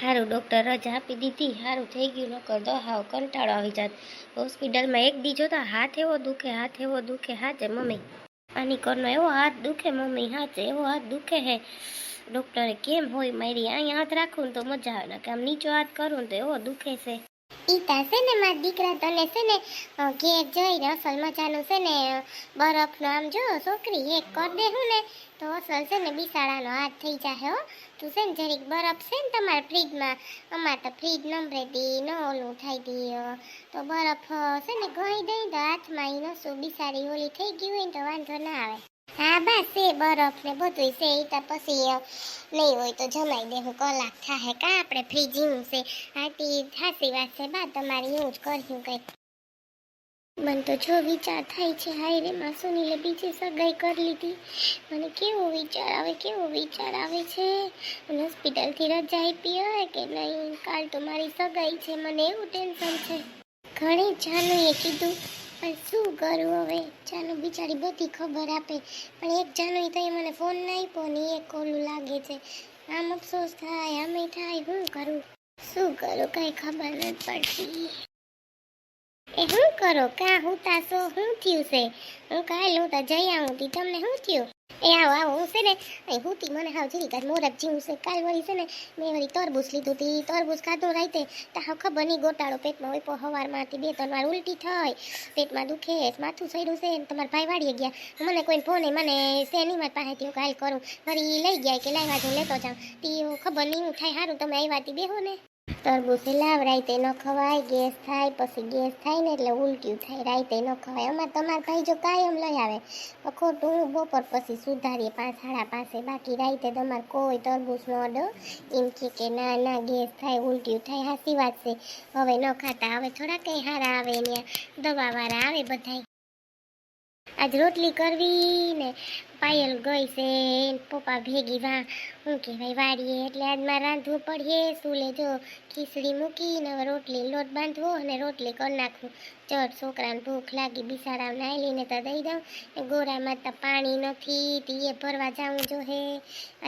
સારું ડૉક્ટર રજા આપી દીધી. સારું થઈ ગયું, નકર દો હાવ કંટાળો આવી જાત. હોસ્પિટલમાં એક દી જોતા હાથ એવો દુખે, હાથ એવો દુખે હાચે મમ્મી. આની કરનો એવો હાથ દુખે, મમ્મી હાચે એવો હાથ દુખે હે. ડૉક્ટરે કેમ હોય મારી અહીંયા હાથ રાખું ને તો મજા આવે ને કે આમ નીચો હાથ કરું ને તો એવો દુખે છે. ઈ તા છે ને મારા દીકરા તને છે ને ઘેર જઈને અસલ મજાનું છે ને બરફનો આમ જો છોકરી એક કરી દે હું ને, તો અસલ છે ને બિસાડાનો હાથ થઈ જાય હો. તું છે ને જરીક બરફ છે ને તમારા ફ્રીજમાં, અમારે તો ફ્રીજ નંબરે દી, ન ઓલું થાય દી તો બરફ છે ને ગઈ દઈ તો હાથમાં એ નસું બિસાડી ઓલી થઈ ગઈ હોય ને તો વાંધો ના આવે. હા, બસ, એ બરફ ને બધું છે એ તો પછી નહીં હોય તો જમાઈ દેવું કલાક થાય કા, આપણે ફ્રીજિંગ છે. આટી ખાસી વાત છે, બા, તમારે એવું જ કર્યું કંઈક. મને તો જો વિચાર થાય છે, હાય રે, માં સુનીલે બીજી સગાઈ કરી લીધી. મને કેવો વિચાર આવે, કેવો વિચાર આવે છે? અને હોસ્પિટલથી રજા આપી હોય કે નહીં? કાલ તો મારી સગાઈ છે, મને એવું ટેન્શન છે. ઘણી જાનુએ કીધું પણ શું કરું હવે? જાનુ બિચારી બધી ખબર આપે. પણ એક જાનુએ તો એ મને ફોન ના આપ્યો ને એક કોલું લાગે છે. આમ અફસોસ થાય, આમે થાય શું કરું? શું કરું? કઈ ખબર નથી પડતી. એ શું કરો? કાં હું તાસો શું થયું છે? હું કાલ હું તા જઈ આવું તી. તમને શું થયું? એ આવો આવો, હું છે ને, અહીં હું તી મને હાવ જરી કાલ મોરક જીવું છે. કાલ વળી છે ને, મેં વળી તરબૂચ લીધું હતી તરબૂચ ખાધું રાતે, તા હાવ ખબર નહીં, ગોટાળો પેટમાં હોય હવારમાંથી બે, ત્રણ વાર ઉલટી થઈ. પેટમાં દુખે, માથું સડ્યું છે, ને તમારા ભાઈ વાળીએ ગયા. મને કોઈ ફોન મને શેની મારી પાસેથી હું કાલ કરું. વળી લઈ ગયા કે લાવ્યા હું લેતો જાઉં. તી ખબર નહીં, હું થાય સારું, તમે આવ્યા તી બેહો ને. તરબૂચ લાવ રાતે ન ખવાય, ગેસ થાય, પછી ગેસ થાય ને એટલે ઉલટ્યું થાય, રાતે ન ખવાય. અમારે તમારા ભાઈ જો કાયમ લઈ આવે. તો ખોટું બપોર પછી સુધારીએ પાંચ સાડા પાંચે. બાકી રાતે તમારે કોઈ તરબૂચ ન અડો એમ કે કે ના ના, ગેસ થાય ઉલટ્યું થાય, હાસી વાત છે. હવે ન ખાતા, હવે થોડા કંઈ હારા આવે ને દવાવાળા આવે બધાય. આજ રોટલી કરવી ને પાયલ ગઈ છે પપ્પા ભેગી વા. શું કહેવાય વાળીએ એટલે આજ મારે રાંધવું પડીએ સુલે જો ખીચડી મૂકીને હવે રોટલી લોટ બાંધવો અને રોટલી કરી નાખવું ચટ છોકરાને ભૂખ લાગી બિસાડા લઈને તો દઈ દઉં. ગોરામાં તો પાણી નથી તીએ ભરવા જાવું જો હે.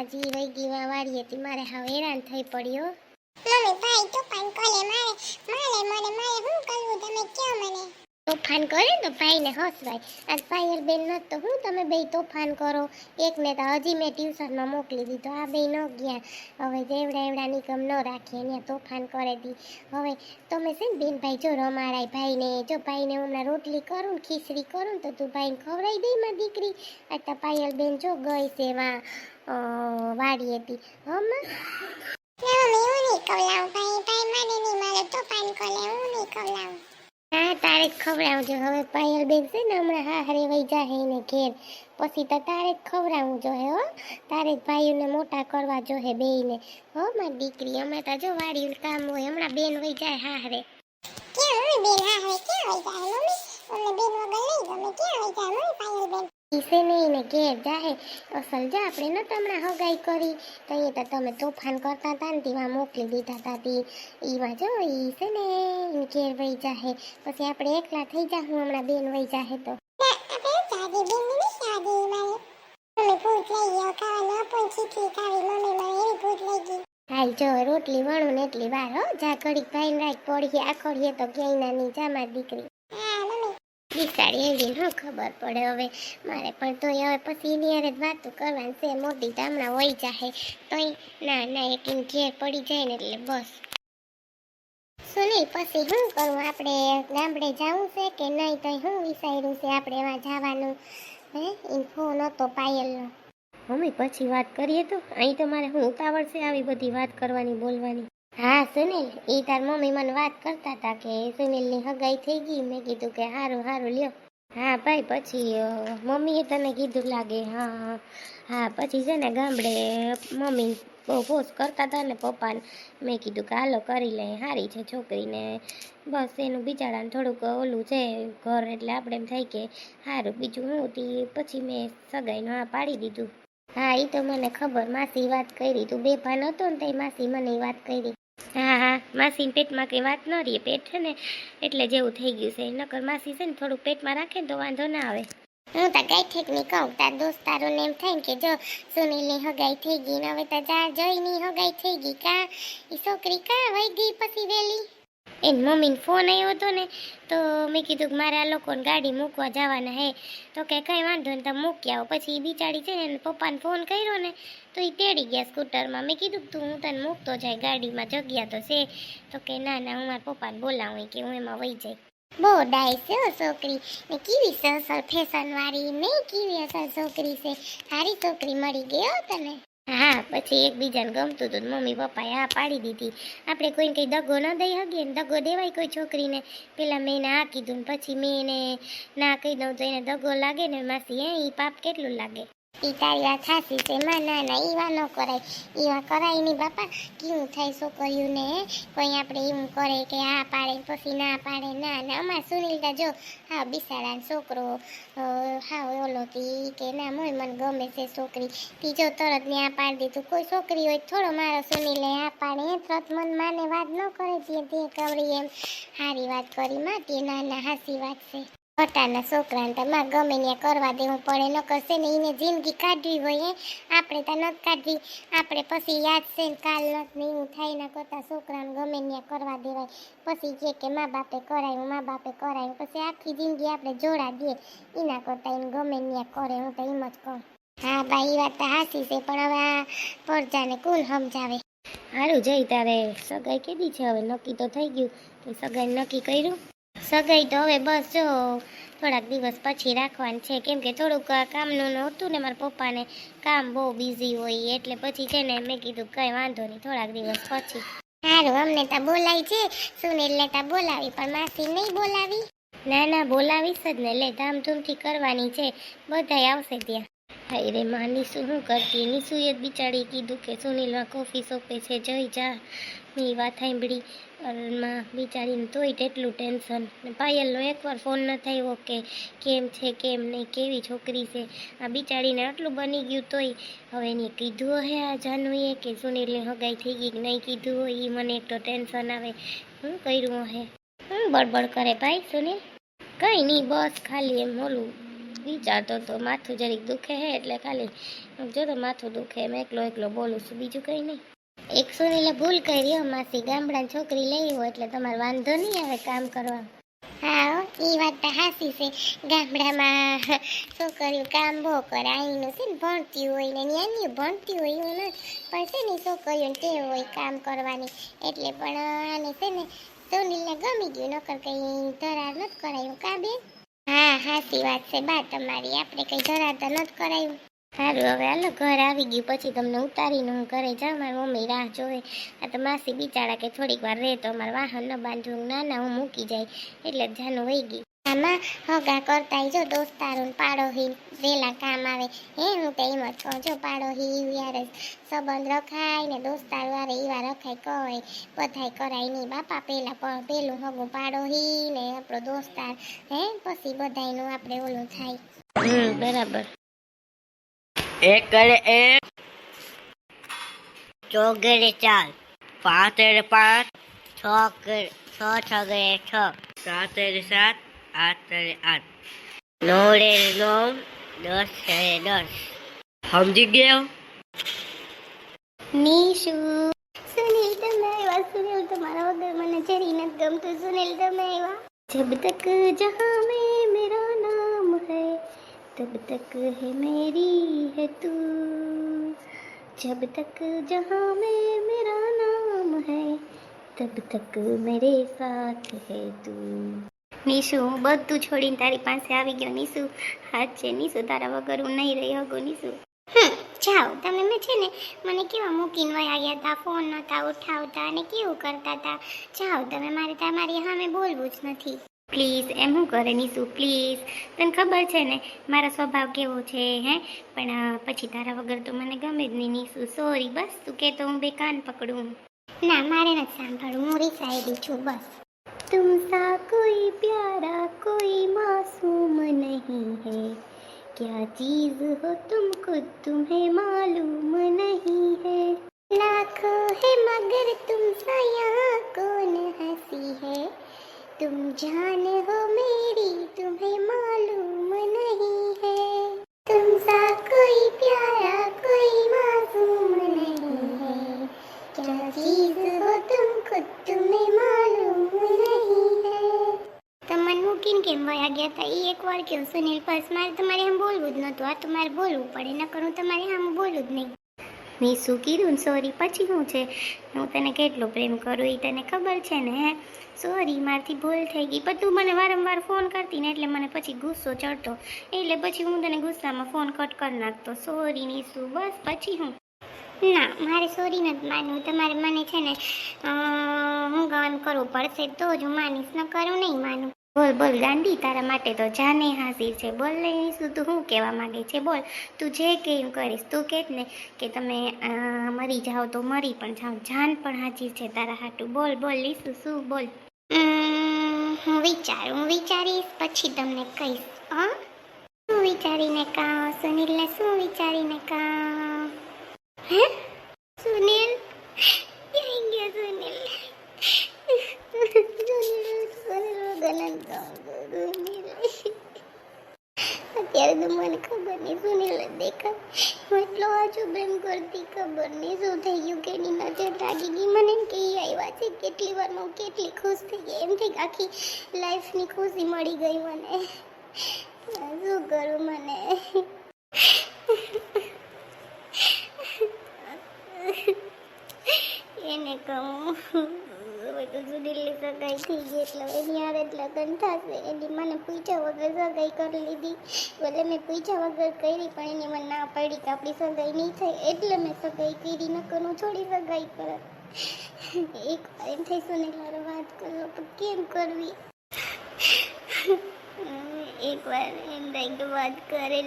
હજી વૈગી વા વાળીએ તી મારે હવે હેરાન થઈ પડ્યો. મમ્મી, ભાઈ તોફાન કોલે મારે? મારે મને મારે શું કરવું? તમે કહો મને? તોફાન કરે તો ભાઈને હસવાય આજ પાયલ બેન ન તો હું, તમે બે તોફાન કરો. એકને તો હજી મેં ટ્યુશનમાં મોકલી દીધો. આ બે ન ગયા. હવે જેવડા એવડા નિગમ ન રાખીએ ને તોફાન કરે દી. હવે તમે છે ને બેન ભાઈ જો રમાડાય ભાઈને, જો ભાઈને હમણાં રોટલી કરું ને ખીચડી કરું તો તું ભાઈને ખવડાવી દઈ માં દીકરી. આ તો પાયલ બેન જો ગઈ છે વા વાડી હતી હમણાં ખવડાવું. ભાઈ ભાઈ મને નહીં, મારે તોફાન કરે, હું નહીં ખવડાવું. હા, તારે ખવડાવજો. હવે પાયલ બેન છે ને, હમણાં હા હરે વહી જાહે એને ઘેર. પછી તો તારે ખવડાવવું જોઈએ, હો. તારે ભાઈઓને મોટા કરવા જોઈએ બેયને. હો, મારી દીકરી, અમે તો જો વાડીયું કામ હોય, હમણાં બેન વહી જાય હા હરે. ક્યાં હું બેન હા હવે ક્યાં વહી જાય? મમ્મી બેન વગર નહીં ગમે. ક્યાં વહી જાય? મમ્મી, પાયલ બેન. ઈસે નહીં ને ઘેર જાહે. અસલ જો આપણે ન હમણાં હગાઈ કરી. તો એ તો તમે તોફાન કરતા હતા ને તેમાં મોકલી દીધા હતા તે. એમાં જો છે ને ઘેર વહી જાહે. પછી આપણે એકલા થઈ જાહું હમણાં બેન વહી જાહે તો. હાલ જો રોટલી વણું ને એટલી વાર હો. જા ઘડીક ભાઈ રાખ પડીએ આખોડીએ તો ક્યાંય ના નહીં જા મારી દીકરી. મમ્મી એવી ન ખબર પડે. હવે મારે પણ તોય હવે પછી એની જ વાતો કરવાની છે. મોટી ગામડા હોય જાહે. તોય ના ના, એક ઘેર પડી જાય ને એટલે બસ. સુનિલ પછી શું કરું? આપણે ગામડે જવું છે કે નહીં તો શું વિચાર્યું છે? આપણે એમાં જવાનું. હે? ઇન્ફો ફોન હતો પાયલનો. મમ્મી, પછી વાત કરીએ તો? અહીં તો મારે હું ઉતાવળ છે આવી બધી વાત કરવાની, બોલવાની? હા, સુનિલ એ તાર મમ્મી મને વાત કરતા હતા કે સુનિલની હગાઈ થઈ ગઈ. મેં કીધું કે સારું સારું લ્યો. હા, ભાઈ, પછી મમ્મીએ તને કીધું લાગે, હા હા. પછી છે ને ગામડે મમ્મી ફોર્સ કરતા હતા ને પપ્પાને. મેં કીધું કે હાલો, કરી લે સારી છે છોકરીને. બસ એનું બિચારાને થોડુંક ઓલું છે, ઘર એટલે આપણે એમ થાય કે સારું બીજું હું તી, પછી મેં સગાઈનું હા પાડી દીધું. હા એ તો મને ખબર, માસી વાત કરી. તું બેભાન હતો ને તે માસી મને એ વાત કરી. હા હા. માસીને પેટમાં કંઈ વાત ન રહી. પેટ છે ને એટલે જેવું થઈ ગયું છે. નકર માસી છે ને થોડુંક પેટમાં રાખે ને તો વાંધો ના આવે. હું તો નહીં કહું. તાર દોસ્તારોને એમ થાય ને કે જો સુનિલની હગાઈ થઈ ગઈ ને હવે તો જા જયની હગાઈ થઈ ગઈ. કા? એ છોકરી કા વહી ગઈ પછી વેલી? એની મમ્મીને ફોન આવ્યો હતો ને, તો મેં કીધું કે મારે આ લોકોને ગાડી મૂકવા જવાના હે. તો કે કંઈ વાંધો નહીં, તમે મૂકી આવો. પછી એ બિચારી છે ને, એને પપ્પાને ફોન કર્યો ને, તો એ તેડી ગયા સ્કૂટરમાં. મેં કીધું તું, હું તને મૂકતો જાય, ગાડીમાં જગ્યા તો છે. તો કે ના ના, હું મારા પપ્પાને બોલાવું કે હું એમાં વહી જાય. બહુ ડાય છે છોકરી. ને કેવી સસલ ફેશન વાળી નહીં કેવી અસલ છોકરી છે. સારી છોકરી મળી હો તને. હા, પછી એકબીજાને ગમતું હતું મમ્મી પપ્પાએ આ પાડી દીધી. આપણે કોઈને કંઈ દગો ન દઈ શકીએ ને દગો દેવાય કોઈ છોકરીને. પેલા મેં એને હા કીધું ને પછી મેં એને ના કહી દઉં તો એને દગો લાગે ને માસી એ પાપ કેટલું લાગે? ઈ તારી છે. માં ના ના ઈવા ન કરાય. ઈવા કરાય નહીં બાપા. કેવું થાય છોકરીઓને કોઈ આપણે એવું કરે કે હા પાડે, પછી ના પાડે. ના ના, અમાર સુનિલતા જો, હા બિસાડા છોકરો હા, ઓલો તી કે ના, મોય મને ગમે છે છોકરી. તી જો તરત ને આ પાડી દીધું કોઈ છોકરી હોય થોડો મારો સુનિલે આ પાડે તરત મન માને વાત ન કરે, જે તે કવરી એમ. સારી વાત કરી માં તે ના ના, હાસી વાત છે. પોતાના છોકરાને તમારે ગમે ત્યાં કરવા દેવું પડે ન કરશે ને એને જિંદગી કાઢવી હોય આપણે તો નથી કાઢવી. આપણે પછી યાદ છે ને કાલ ને એવું થાય ના કરતા છોકરાને ગમે ત્યાં કરવા દેવાય. પછી જે કે મા બાપે કરાયું, મા બાપે કરાયું, પછી આખી જિંદગી આપણે જોડા દઈએ એના કરતાં એને ગમે ત્યાં કરે, હું તો એમ જ કહું. હા ભાઈ એ વાત તો હાસી છે, પણ હવે આ પરજાને કોણ સમજાવે? સારું જઈ તારે. સગાઈ કીધી છે હવે? નક્કી તો થઈ ગયું. સગાઈ નક્કી કર્યું? સગાઈ તો હવે બસ જો થોડાક દિવસ પછી રાખવાની છે. કેમ કે થોડુંક કામનું નહોતું ને મારા પપ્પાને કામ બહુ બિઝી હોય એટલે પછી છે ને મેં કીધું કંઈ વાંધો નહીં થોડાક દિવસ પછી. સારું અમને તો બોલાય છે. સુનિલને તો બોલાવી પણ માસી નહીં બોલાવી. ના ના બોલાવીશ જ ને. લે ધામધૂમથી કરવાની છે. બધાય આવશે ત્યાં. રે માની શું કરતી નીસુએ જ બિચારી કીધું કે સુનિલમાં કોફી શોપે છે જઈ જા. ની વાત સાંભળી. માં બિચારીને તોય તેટલું ટેન્શન ને પાયલનો એકવાર ફોન ન થયો કે કેમ છે, કેમ નહીં, કેવી છોકરી છે. આ બિચારીને આટલું બની ગયું તોય હવે એને કીધું હે આ જાનુએ કે સુનિલની હગાઈ થઈ ગઈ કે નહીં કીધું હોય એ મને એક તો ટેન્શન આવે. શું કર્યું હે? શું બડબડ કરે ભાઈ સુનિલ. કંઈ નહીં, બસ ખાલી એમ ઓલું વિચારતો તો માથું જરીક દુખે હે એટલે ખાલી જો તો માથું દુખે મેં એકલો એકલો બોલું છું, બીજું કંઈ નહીં. એક સુનીલે ભૂલ કરી માસી ગામડા છોકરી લઈ હોય એટલે તમારે વાંધો નહીં આવે કામ કરવા. હા એ વાત તો હાસી છે. ગામડામાં છોકરીઓ કામ બહુ કરે અહીંનું છે ને ભણતી હોય ને ત્યાંની ભણતી હોય, એવું ન. પણ છે ને છોકરીઓને ટેવ હોય કામ કરવાની. એટલે પણ આને છે ને સોનીલને ગમી ગયું, નકર કઈ ધરાર નથી કરાયું. કા હાસી વાત છે. બા, તમારી આપણે કઈ ધરાર તો નથી કરાયું. સારું હવે હાલો, ઘર આવી ગયું. પછી તમને ઉતારીને હું ઘરે જાઉં. મારી મમ્મી રાહ જોવે. આ તો માસી બિચારા કે થોડીક વાર રહે તો અમારે વાહન ન બાંધવું. ના ના, હું મૂકી જાય. એટલે જાનું વહી ગઈ આમાં હગા કરતા જો દોસ્તારું પાડોહી વેલા કામ આવે. હે, હું તે એમ કહું, જો પાડોહી યાર સંબંધ રખાય ને દોસ્તાર વારે એવા રખાય કહે બધાય કરાય નહીં. બાપા પેલા પેલું હગું પાડોહી ને આપણો દોસ્તાર હે, પછી બધાયનું આપણે ઓલું થાય. બરાબર. એક કરે એક. ચોગડે ચાર. પાંચ પાંચ. છ છ છગડે છ. સાત સાત. આઠ એડે આઠ નવ એડે નવ દસ એડે દસ સમજી ગયો નીશુ સુનિલ તમે આવ્યા સુનિલ તમારા વગર મને જરી નથી ગમતું સુનિલ તમે આવ્યા જબ તક જહાં में मेरा नाम है तब तक है मेरी है तू जब तक जहां में मेरा नाम है तब तक मेरे साथ है તું નીશુ હું બધું છોડીને તારી પાસે આવી ગયો નીશુ હાથ નીશુ તારા વગર હું નહીં રહી શકું નીશુ જાઓ. તમે મેં છે ને મને કેવા મૂકીને વયા ગયા હતા ફોન નહોતા ઉઠાવતા અને કેવું કરતા હતા જાઓ, તમે મારે તમારી સામે બોલવું જ નથી. પ્લીઝ, એમ હું કરે નીસુ, પ્લીઝ. તને ખબર છે ને, મારો સ્વભાવ કેવો છે, હે? પણ પછી તારા વગર તો મને ગમે જ નહીં નીસુ. સોરી બસ તું કે તો હું બે કાન પકડું. ના, મારે નથી સાંભળવું. હું રિસાયેલી છું, બસ. तुम सा कोई प्यारा कोई मासूम नहीं है क्या चीज हो तुम खुद तुम्हें मालूम नहीं है लाखों है मगर तुम सा यहाँ कौन हंसी है तुम जान हो मेरी तुम्हें मालूम नहीं है कोई प्यारा कोई मासूम नहीं है क्या चीज મૂકીને કેમ વયા ગયા હતા એ એક વાર કહો, સુનિલ બસ મારે તમારે આમ બોલવું જ નહોતું. આ તમારે બોલવું પડે ન કરું તમારે આમ બોલવું જ નહીં. મેં શું કીધું? સોરી, પછી શું છે? હું તને કેટલો પ્રેમ કરું એ તને ખબર છે ને, હે? સોરી, મારથી ભૂલ થઈ ગઈ. પણ તું મને વારંવાર ફોન કરતી ને, એટલે મને પછી ગુસ્સો ચડતો. એટલે પછી હું તને ગુસ્સામાં ફોન કટ કરી નાખતો. સોરી ની શું બસ, પછી હું. ના, મારે સોરી નથી માનવું. તમારે મને છે ને હું ગાન કરવું પડશે, તો જ હું માનીશ ન કરું નહીં માનું. બોલ બોલ, ગાંડી, તારા માટે તો જાને હાજર છે. બોલ ને શું તું શું કહેવા માંગે છે? બોલ, તું જે કે એમ કરીશ, તું કહે ને કે તમે મરી જાઓ તો મરી પણ જાઓ. જાન પણ હાજર છે તારા હાટું. બોલ બોલ લીશું શું? બોલ. હું વિચારું, હું વિચારીશ, પછી તમને કહીશ. હા? શું વિચારીને કાં સુનિલને શું વિચારીને કા હે? સુનિલ ક્યાં ગયા સુનિલ સુનિલ સુનિલ વગર નથી ગમતું, સુનિલ અત્યારે તો મને ખબર નહીં શું નહીં દેખાય. હું એટલો આછો પ્રેમ કરતી ખબર નહીં, શું થઈ ગયું કે એની નજર લાગી ગઈ. મને કે ઈ આવ્યા છે, કેટલી વાર હું કેટલી ખુશ થઈ ગઈ. એમ થઈ આખી લાઈફની ખુશી મળી ગઈ મને. શું કરું મને? એને કહું. હવે તો સુનિલની સગાઈ થઈ ગઈ એટલે એની હારે જ લગ્ન થશે એની મને પૂછ્યા વગર સગાઈ કરી લીધી. ભલે મેં પૂછ્યા વગર કરી, પણ એની મને ના પડી કે આપણી સગાઈ નહીં થાય. એટલે મેં સગાઈ કરી, નકર હું છોડી સગાઈ કરત એક એમ થઈ સુનિલ મારે વાત કરો, પણ કેમ કરવી? એક વાર એમ થાય વાત કરી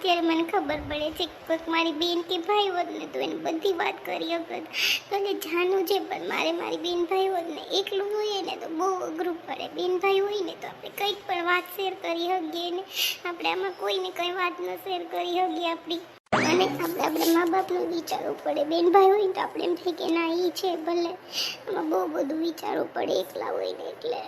અત્યારે મને ખબર પડે છે કે કોઈક મારી બેન કે ભાઈ હોત ને તો એને બધી વાત કરી શકત તો એટલે જાણવું છે, પણ મારે મારી બેન ભાઈ હોત ને એકલું હોઈએ ને તો બહુ અઘરું પડે. બેન ભાઈ હોય ને તો આપણે કંઈક પણ વાત શેર કરી શકીએ ને. આપણે આમાં કોઈને કંઈ વાત ન શેર કરી શકીએ આપણી. અને આપણે આપણે મા બાપનું વિચારવું પડે. બેન ભાઈ હોય ને તો આપણે એમ થાય કે ના એ છે ભલે. આમાં બહુ બધું વિચારવું પડે એકલા હોય ને એટલે.